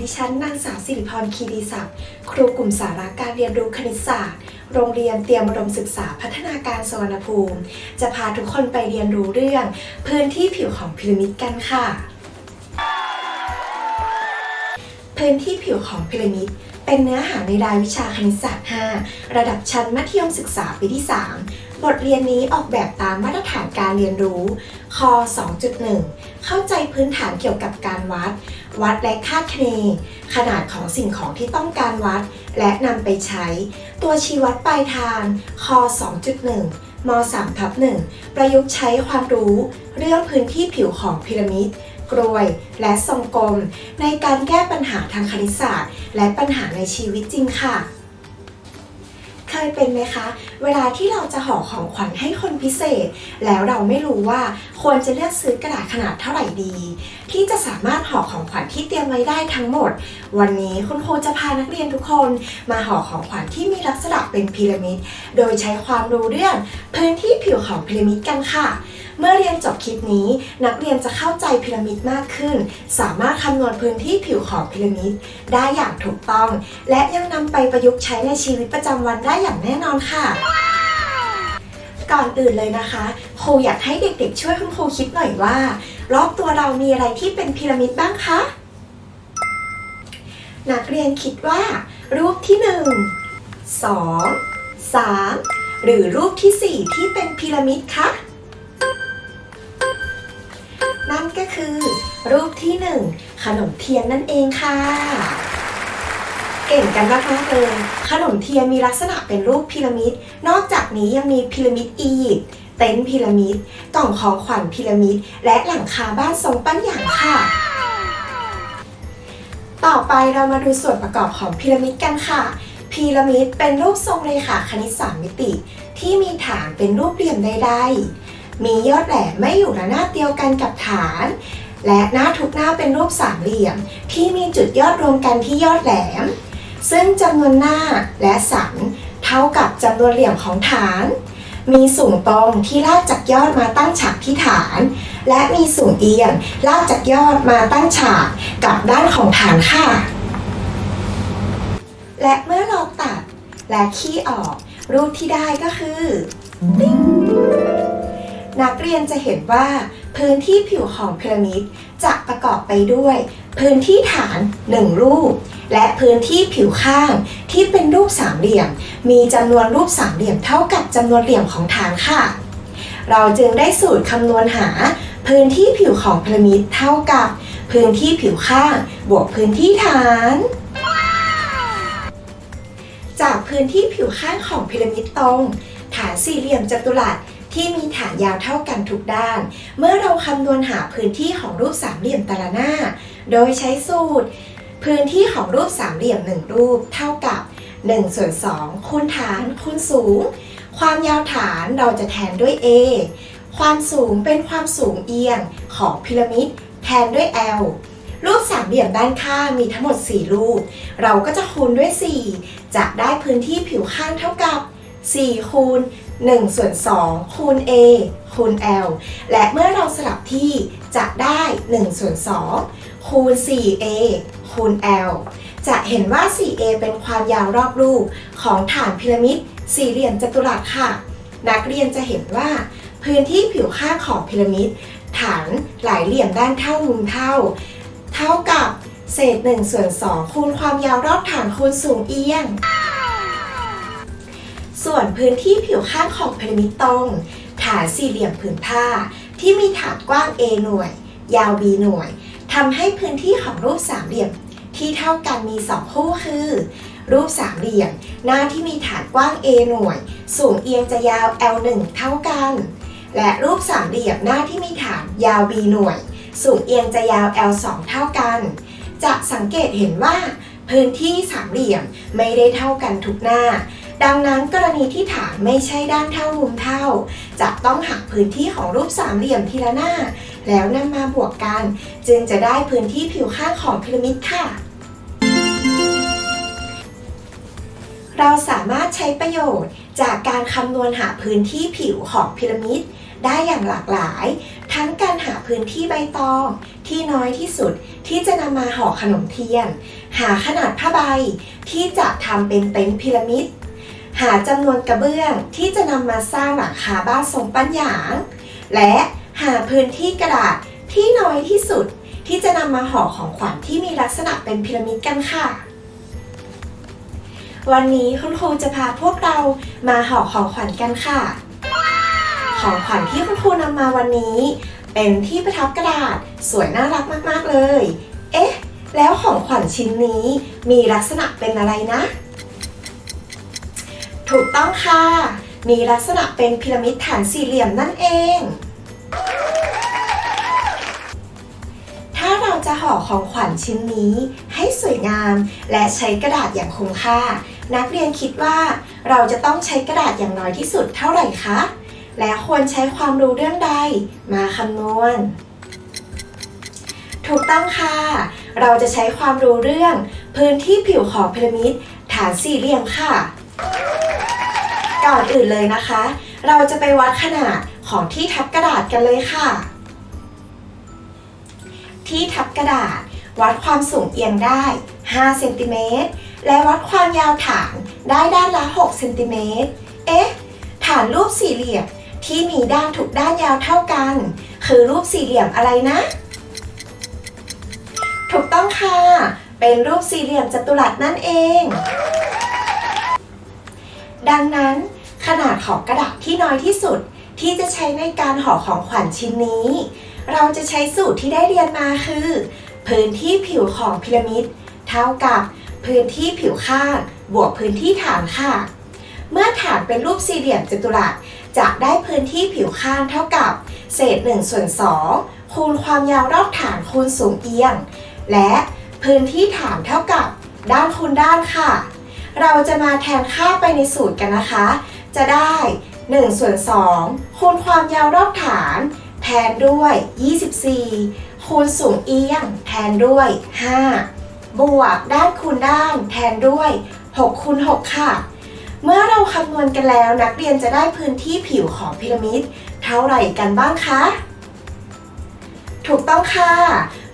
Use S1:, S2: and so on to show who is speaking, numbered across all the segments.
S1: ดิฉันนางสาวสิริพรคีรีศักดิ์ครูกลุ่มสาระการเรียนรู้คณิตศาสตร์ โรงเรียนเตรียมอุดมศึกษาพัฒนาการสวรรณภูมิ จะพาทุกคนไปเรียนรู้เรื่อง พื้นที่ผิวของพีระมิดกันค่ะ พื้นที่ผิวของพีระมิดเป็นเนื้อหาในรายวิชาคณิตศาสตร์ 5 ระดับชั้นมัธยมศึกษาปีที่ 3 บทเรียนนี้ออกแบบตามมาตรฐานการเรียนรู้ค2.1 เข้าใจพื้นฐานเกี่ยวกับการวัด วัดและคาดคะเน ขนาดของสิ่งของที่ต้องการวัด และนำไปใช้ ตัวชี้วัดปลายทางค2.1ม3ทับ1ประยุกต์ใช้ความรู้ เรื่องพื้นที่ผิวของพีระมิดกรวยและทรงกลม ในการแก้ปัญหาทางคณิตศาสตร์ และปัญหาในชีวิตจริงค่ะ ยเป็นไหมคะ เวลาที่เราจะห่อของขวัญให้คนพิเศษ แล้วเราไม่รู้ว่าควรจะเลือกซื้อกระดาษขนาดเท่าไหร่ดี ที่จะสามารถห่อของขวัญที่เตรียมไว้ได้ทั้งหมด วันนี้คุณครูจะพานักเรียนทุกคนมาห่อของขวัญที่มีลักษณะเป็นพีระมิด โดยใช้ความรู้เรื่องพื้นที่ผิวของพีระมิดกันค่ะ เมื่อเรียนจบคลิปนี้ นักเรียนจะเข้าใจพีระมิดมากขึ้น สามารถคำนวณพื้นที่ผิวของพีระมิดได้อย่างถูกต้อง และยังนำไปประยุกต์ใช้ในชีวิตประจำวันได้อย่างแน่นอนค่ะ ก่อนอื่นเลยนะคะครูอยากให้เด็กๆ ช่วยคุณครูคิดหน่อยว่า รอบตัวเรามีอะไรที่เป็นพีระมิดบ้างคะนักเรียนคิดว่า รูปที่ 1 2 3 หรือรูปที่ 4 ที่เป็นพีระมิดคะ คือ รูปที่ 1 ขนมเทียนนั่นเองค่ะ เก่งกันมากๆเลยขนมเทียนมีลักษณะเป็นรูปพีระมิด นอกจากนี้ยังมีพีระมิดอียิปต์เต็นท์พีระมิดกล่องของขวัญพีระมิด และหลังคาบ้านทรงปั้นหยางค่ะ ต่อไปเรามาดูส่วนประกอบของพีระมิดกันค่ะพีระมิดเป็นรูปทรงเรขาคณิตสามมิติ ที่มีฐานเป็นรูปเหลี่ยมใดๆ มียอดแหลมไม่อยู่ระนาบเดียวกันกับฐาน และหน้าทุกหน้าเป็นรูปสามเหลี่ยม ที่มีจุดยอดรวมกันที่ยอดแหลม ซึ่งจำนวนหน้าและสันเท่ากับจำนวนเหลี่ยมของฐาน มีสูงตรงที่ลากจากยอดมาตั้งฉากที่ฐาน และมีสูงเอียงลากจากยอดมาตั้งฉากกับด้านของฐานค่ะ และเมื่อเราตัดและขี้ออก รูปที่ได้ก็คือ ติ๊ง นักเรียนจะเห็นว่า พื้นที่ผิวของพีระมิดจะประกอบไปด้วย พื้นที่ฐานหนึ่งรูป และพื้นที่ผิวข้างที่เป็นรูปสามเหลี่ยม มีจำนวนรูปสามเหลี่ยมเท่ากับจำนวนเหลี่ยมของฐานค่ะ เราจึงได้สูตรคำนวณหา พื้นที่ผิวของพีระมิดเท่ากับ พื้นที่ผิวข้างบวกพื้นที่ฐานจากพื้นที่ผิวข้างของพีระมิดตรง ฐานสี่เหลี่ยมจัตุรัส ที่มีฐานยาวเท่ากันทุกด้าน เมื่อเราคำนวณหาพื้นที่ของรูปสามเหลี่ยมแต่ละหน้า โดยใช้สูตร พื้นที่ของรูปสามเหลี่ยมหนึ่งรูปเท่ากับ1ส่วน2คูณฐานคูณสูง ความยาวฐานเราจะแทนด้วย a ความสูงเป็นความสูงเอียงของพีระมิดแทนด้วย l รูปสามเหลี่ยมด้านข้างมีทั้งหมด 4 รูป เราก็จะคูณด้วย 4 จะได้พื้นที่ผิวข้างเท่ากับ 4 คูณ 1 ส่วน 2 คูณ a คูณ l และเมื่อเราสลับที่จะได้ 1 ส่วน 2 คูณ 4a คูณ l จะเห็นว่า 4a เป็นความยาวรอบรูปของฐานพีระมิดสี่เหลี่ยมจัตุรัสค่ะ นักเรียนจะเห็นว่า พื้นที่ผิวข้างของพีระมิด ฐานหลายเหลี่ยมด้านเท่ามุมเท่า เท่ากับเศษ1ส่วน2คูณความยาวรอบฐานคูณสูงเอียง ส่วนพื้นที่ผิวข้างของพีระมิดตรง ฐานสี่เหลี่ยมผืนผ้า ที่มีฐานกว้าง a หน่วย ยาว b หน่วยทำให้พื้นที่ของรูปสามเหลี่ยม ที่เท่ากันมี2คู่คือ รูปสามเหลี่ยม หน้าที่มีฐานกว้าง a หน่วย สูงเอียงจะยาว l 1 เท่ากัน และรูปสามเหลี่ยมหน้าที่มีฐานยาว b หน่วย สูงเอียงจะยาว l 2 เท่ากัน จะสังเกตเห็นว่า พื้นที่สามเหลี่ยมไม่ได้เท่ากันทุกหน้า ดังนั้นกรณีที่ฐานไม่ใช่ด้านเท่ามุมเท่า จะต้องหักพื้นที่ของรูปสามเหลี่ยมทีละหน้า แล้วนำมาบวกกัน จึงจะได้พื้นที่ผิวข้างของพีระมิดค่ะเราสามารถใช้ประโยชน์จากการคำนวณหาพื้นที่ผิวของพีระมิด ได้อย่างหลากหลาย ทั้งการหาพื้นที่ใบตอง ที่น้อยที่สุดที่จะนำมาห่อขนมเทียน หาขนาดผ้าใบ ที่จะทำเป็นเต็นท์พีระมิด หาจำนวนกระเบื้องที่จะนำมาสร้างหลังคาบ้านทรงปั้นหยาง และหาพื้นที่กระดาษที่น้อยที่สุดที่จะนำมาห่อของขวัญที่มีลักษณะเป็นพีระมิดกันค่ะ วันนี้คุณครูจะพาพวกเรามาห่อของขวัญกันค่ะ ของขวัญที่คุณครูนำมาวันนี้ เป็นที่ประทับกระดาษสวยน่ารักมากๆเลย เอ๊ะ แล้วของขวัญชิ้นนี้มีลักษณะเป็นอะไรนะ ถูกต้องค่ะ มีลักษณะเป็นพีระมิดฐานสี่เหลี่ยมนั่นเอง ถ้าเราจะห่อของขวัญชิ้นนี้ให้สวยงาม และใช้กระดาษอย่างคุ้มค่า นักเรียนคิดว่าเราจะต้องใช้กระดาษอย่างน้อยที่สุดเท่าไหร่คะ และควรใช้ความรู้เรื่องใดมาคำนวณ ถูกต้องค่ะ เราจะใช้ความรู้เรื่อง พื้นที่ผิวของพีระมิดฐานสี่เหลี่ยมค่ะ ก่อนอื่นเลยนะคะ เราจะไปวัดขนาดของที่ทับกระดาษกันเลยค่ะ ที่ทับกระดาษ วัดความสูงเอียงได้ 5 เซนติเมตร และวัดความยาวฐานได้ด้านละ 6 เซนติเมตร เอ๊ะ ฐานรูปสี่เหลี่ยมที่มีด้านทุกด้านยาวเท่ากัน คือรูปสี่เหลี่ยมอะไรนะ ถูกต้องค่ะ เป็นรูปสี่เหลี่ยมจัตุรัสนั่นเอง ดังนั้น ขนาดของกระดาษที่น้อยที่สุด ที่จะใช้ในการห่อของขวัญชิ้นนี้ เราจะใช้สูตรที่ได้เรียนมาคือ พื้นที่ผิวของพีระมิด เท่ากับพื้นที่ผิวข้าง บวกพื้นที่ฐานค่ะ เมื่อฐานเป็นรูปสี่เหลี่ยมจัตุรัสจะได้พื้นที่ผิวข้างเท่ากับ เศษ1ส่วน2คูณความยาวรอบฐานคูณสูงเอียง และพื้นที่ฐานเท่ากับด้านคูณด้านค่ะ เราจะมาแทนค่าไปในสูตรกันนะคะ จะได้1ส่วน2คูณความยาวรอบฐาน แทนด้วย 24 คูณสูงเอียง แทนด้วย 5 บวกด้านคูณด้านแทนด้วย6คูณ6ค่ะ เมื่อเราคำนวณกันแล้วนักเรียนจะได้พื้นที่ผิวของพีระมิด เท่าไหร่กันบ้างคะถูกต้องค่ะ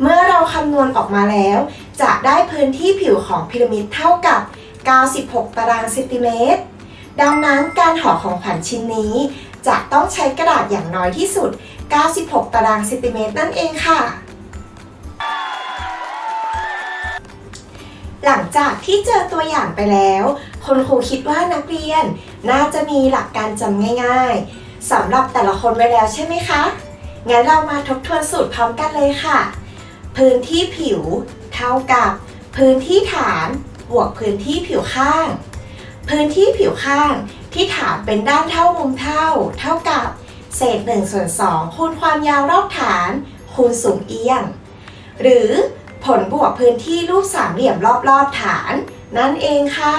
S1: เมื่อเราคำนวณออกมาแล้ว จะได้พื้นที่ผิวของพีระมิดเท่ากับ 96 ตารางเซนติเมตร ดังนั้นการห่อของขวัญชิ้นนี้ จะต้องใช้กระดาษอย่างน้อยที่สุด 96 ตารางเซนติเมตรนั่นเองค่ะ หลังจากที่เจอตัวอย่างไปแล้วคุณครูคิดว่านักเรียน น่าจะมีหลักการจำง่ายๆสำหรับแต่ละคนไว้แล้วใช่ไหมคะ งั้นเรามาทบทวนสูตรพร้อมกันเลยค่ะ พื้นที่ผิว เท่ากับ พื้นที่ฐาน บวกพื้นที่ผิวข้าง พื้นที่ผิวข้างที่ฐานเป็นด้านเท่ามุมเท่า เท่ากับ เศษ1ส่วน2คูณความยาวรอบฐาน คูณสูงเอียง หรือผลบวกพื้นที่รูปสามเหลี่ยมรอบๆฐาน นั่นเองค่ะ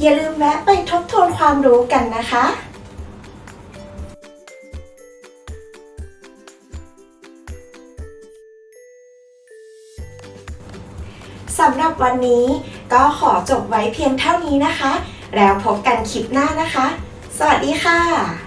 S1: อย่าลืมแวะไปทบทวนความรู้กันนะคะ สำหรับวันนี้ก็ขอจบไว้เพียงเท่านี้นะคะ แล้วพบกันคลิปหน้านะคะ สวัสดีค่ะ